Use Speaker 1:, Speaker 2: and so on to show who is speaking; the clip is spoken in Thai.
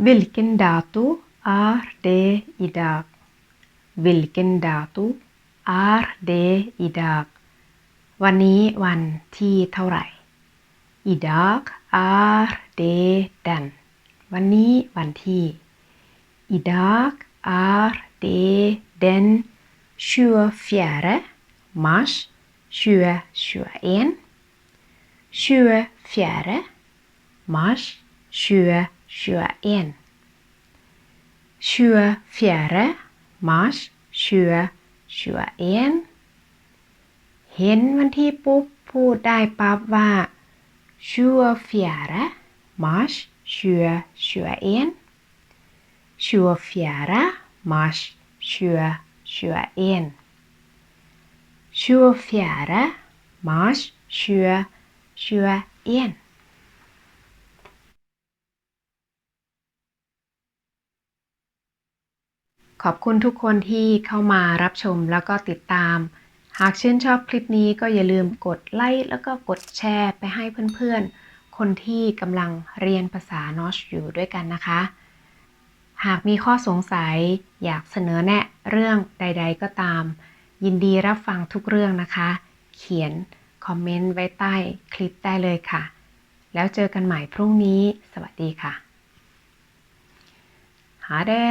Speaker 1: Vilken dato är det idag? Vilken dato är det idag? วันนี้วันที่เท่าไหร่ idag är det den วันนี้วันที่ idag är det den 24 mars 2021 24 mars 2021 24 mars 2021เห็นวันที่ปุ๊บพูดได้ปั๊บว่า24 mars 2021 24 mars 2021 24 mars 2021 ขอบคุณทุกคนที่เข้ามารับชมแล้วก็ติดตาม หากชื่นชอบคลิปนี้ก็อย่าลืมกดไลค์แล้วก็กดแชร์ไปให้เพื่อนๆ คนที่กำลังเรียนภาษานอชอยู่ด้วยกันนะคะ หากมีข้อสงสัยอยากเสนอแนะเรื่องใด ๆ ก็ตาม ยินดีรับฟังทุกเรื่องนะคะ เขียนคอมเมนต์ไว้ใต้คลิปได้เลยค่ะ แล้วเจอกันใหม่พรุ่งนี้ สวัสดีค่ะหาเด้